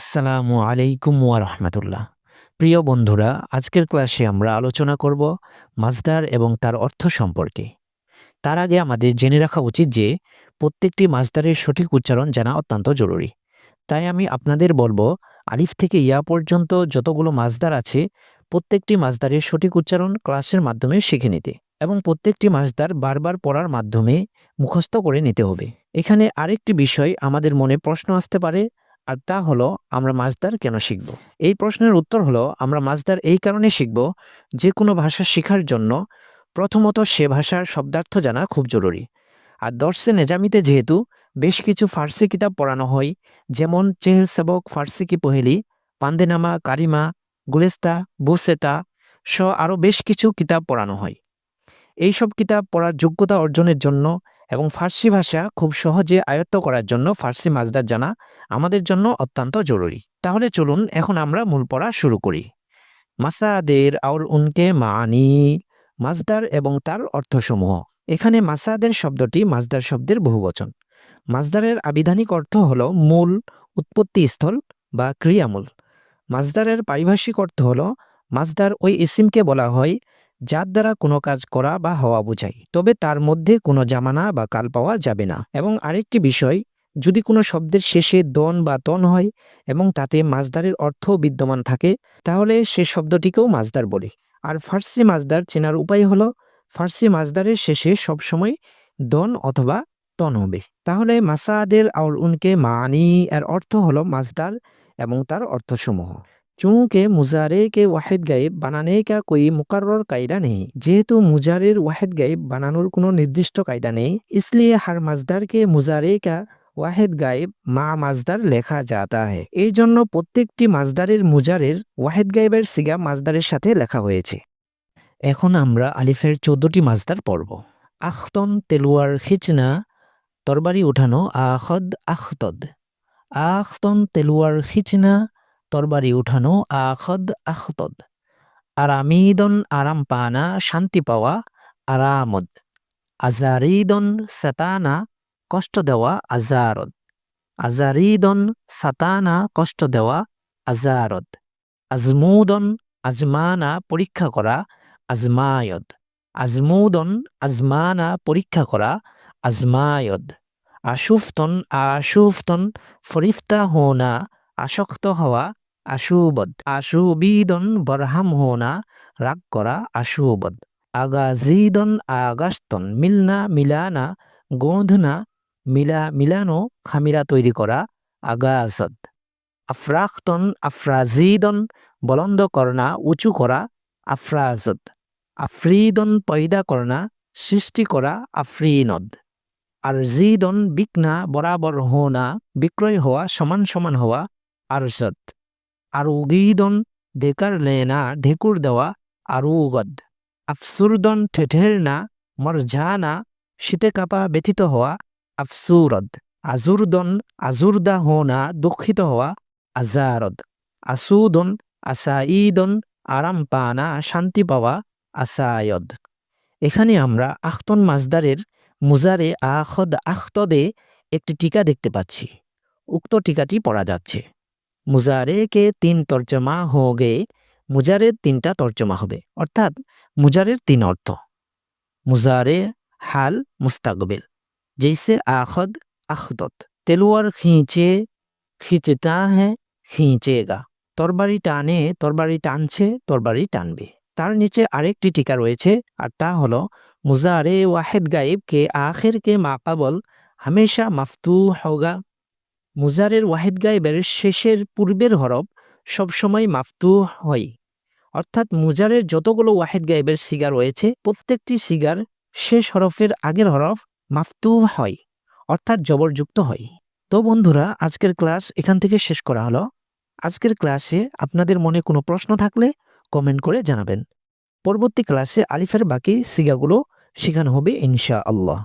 আসসালামু আলাইকুম ওয়া রাহমাতুল্লাহ। প্রিয় বন্ধুরা, আজকের ক্লাসে আমরা আলোচনা করব মাজদার এবং তার অর্থ সম্পর্কে। তার আগে আমাদের জেনে রাখা উচিত যে, প্রত্যেকটি মাজদারের সঠিক উচ্চারণ জানা অত্যন্ত জরুরি। তাই আমি আপনাদের বলব, আলিফ থেকে ইয়া পর্যন্ত যতগুলো মাজদার আছে, প্রত্যেকটি মাজদারের সঠিক উচ্চারণ ক্লাসের মাধ্যমে শিখে নিতে এবং প্রত্যেকটি মাজদার বারবার পড়ার মাধ্যমে মুখস্থ করে নিতে হবে। এখানে আরেকটি বিষয় আমাদের মনে প্রশ্ন আসতে পারে আর তা হলো, আমরা মাজদার কেন শিখব? এই প্রশ্নের উত্তর হলো, আমরা মাজদার এই কারণে শিখব যে কোনো ভাষা শেখার জন্য প্রথমত সে ভাষার শব্দার্থ জানা খুব জরুরি। আর দর্শে নেজামিতে যেহেতু বেশ কিছু ফার্সি কিতাব পড়ানো হয়, যেমন চেহেল সেবক, ফার্সি কি পহেলি, পান্দেনামা, কারিমা, গুলেস্তা, বুসেতা স আরও বেশ কিছু কিতাব পড়ানো হয়। এইসব কিতাব পড়ার যোগ্যতা অর্জনের জন্য এবং ফার্সি ভাষা খুব সহজে আয়ত্ত করার জন্য ফার্সি মাজদার জানা আমাদের জন্য অত্যন্ত জরুরি। তাহলে চলুন এখন আমরা মূল পড়া শুরু করি। মাসাদের আর উনকে মানি, মাজদার এবং তার অর্থসমূহ। এখানে মাসাদের শব্দটি মাজদার শব্দের বহুবচন। মাজদারের আবিধানিক অর্থ হল মূল, উৎপত্তি স্থল বা ক্রিয়ামূল। মাজদারের পারিভাষিক অর্থ হল, মাজদার ওই ইসিমকে বলা হয় যার দ্বারা কোনো কাজ করা বা হওয়া বোঝায়। তবে তার মধ্যে কোনো জামানা বা কাল পাওয়া যাবে না। এবং আরেকটি বিষয়, যদি কোনো শব্দের শেষে দন বা তন হয় এবং তাতে মাজদারের অর্থ বিদ্যমান থাকে, তাহলে সে শব্দটিকেও মাজদার বলে। আর ফার্সি মাজদার চেনার উপায় হলো, ফার্সি মাজদারের শেষে সবসময় দন অথবা তন হবে। তাহলে মাসাদের আর উনকে মানি এর অর্থ হলো মাজদার এবং তার অর্থসমূহ। চুঁকে মুজারে কে ওয়াহেদ গায়েব বানানে কা কই মুকারর কায়দা নেই। যেহেতু মুজারের ওয়াহেদ গায়েব বানানোর কোনো নির্দিষ্ট কায়দা নেই, ইসলিয়ে হার মাজদার কে মুজারে কা ওয়াহেদ গায়েব মা মাজদার লেখা যাতা হয় এই জন্য প্রত্যেকটি মাজদারের মুজারের ওয়াহেদ গায়েবের সিগা মাজদারের সাথে লেখা হয়েছে। এখন আমরা আলিফের চোদ্দটি মাজদার পড়ব। আখতন তেলুয়ার খিচনা, তরবারি উঠানো, আখদ আখতদ। আখতন তেলুয়ার খিচনা তরবারি উঠানো, আখদ আখতদ। আরামিদন আরাম পানা শান্তি পাওয়া, আরামদ। আজারিদন সাতানা, কষ্ট দেওয়া, আজারদ। আজারিদন সাতানা, কষ্ট দেওয়া, আজারদ। আজমুদন আজমানা, পরীক্ষা করা, আজমায়দ। আজমুদন আজমানা, পরীক্ষা করা, আজমায়দ। আশুফতন আশুফতন, ফরিফতা হোনা, আসক্ত হওয়া আশুবদ, আশুবিদন বরহাম হোনা, রাগ করা আশুবদ। আগাজিদন আগাস্তন, মিলনা মিলানা, গোঁধনা মিলা মিলানো, খামিরা তৈরি করা আগাজদ আফরাখতন আফরাজিদন, বলন্দ করনা উঁচু করা আফরাজদ। আফ্রিদন পয়দা করনা সৃষ্টি করা আফরিনদ। আর জিদন বিকনা বরাবর হোনা, বিক্রয় হওয়া সমান সমান হওয়া আরজদ। আর উগিদন ঢেকার লেনা ঢেকুর দেওয়া আরুগদ। আফসুরদন ঠেঠের না মরঝানা শীতে কাপা ব্যথিত হওয়া আফসুরদ। আজুরদন আজুরদা হোনা দুঃখিত হওয়া আজারদ। আসুদন আসাইদন আরাম পানা শান্তি পাওয়া আসায়দ। এখানে আমরা আখতন মাজদারের মুজারে আখদ আখতদে একটি টিকা দেখতে পাচ্ছি। উক্ত টিকাটি পড়া যাচ্ছে। মুজারে কে তিন তর্জমা হোগে মুজারের তিনটা তর্জমা হবে। অর্থাৎ মুজারের তিন অর্থ। মুজারে হাল মুস্তাকবিল। জৈসে আখদ আখদত। তেলুয়ার খিঁচে, খিঁচেতা হ্যাঁ খিঁচেগা। তরবারি টানে, তরবারি টানছে, তরবারি টানবে। তার নিচে আরেকটি টিকা রয়েছে, আর তা হলো, মুজারে ওয়াহেদ গাইব কে আখের কে মাকাবল হামেশা মাফতু হোগা মুজারের ওয়াহেদ গাইবের শেষের পূর্বের হরফ সবসময় মাফতু হয়। অর্থাৎ মুজারের যতগুলো ওয়াহেদ গাইবের সিগার রয়েছে, প্রত্যেকটি সিগার শেষ হরফের আগের হরফ মাফতু হয়, অর্থাৎ জবরযুক্ত হয়। তো বন্ধুরা, আজকের ক্লাস এখান থেকে শেষ করা হলো। আজকের ক্লাসে আপনাদের মনে কোনো প্রশ্ন থাকলে কমেন্ট করে জানাবেন। পরবর্তী ক্লাসে আলিফের বাকি সিগাগুলো শেখানো হবে ইনশা আল্লাহ